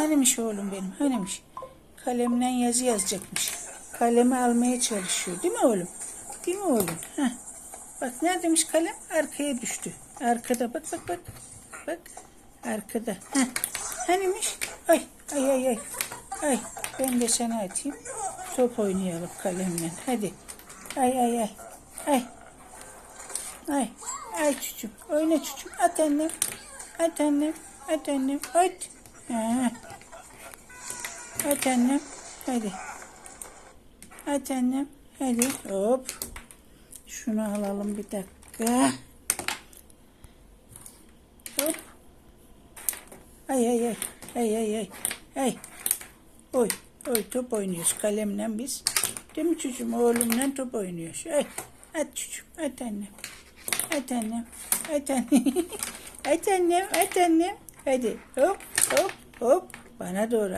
Hanimiş oğlum benim hanimiş. Kalemle yazı yazacakmış. Kalemi almaya çalışıyor değil mi oğlum? Değil mi oğlum? Heh. Bak neredeymiş kalem? Arkaya düştü. Arkada bak bak bak. Bak arkada. Heh. Hanimiş? Ay ay ay ay. Ay ben de sana atayım. Top oynayalım kalemle. Hadi. Ay ay ay. Ay. Ay. Ay çocuğum. Oyna çocuğum. At annem. At annem. At annem. At. Ha. At annem. Hadi. At annem. Hadi. Hop. Şunu alalım bir dakika. Hop. Ay ay ay. Ay ay ay. Ay. Oy. Oy top oynuyoruz kalemle biz. Değil mi çocuğum? Oğlumla top oynuyoruz. Ay. At çocuğum. At annem. At annem. At annem. at annem. At annem. Hadi. Hop hop hop. Bana doğru.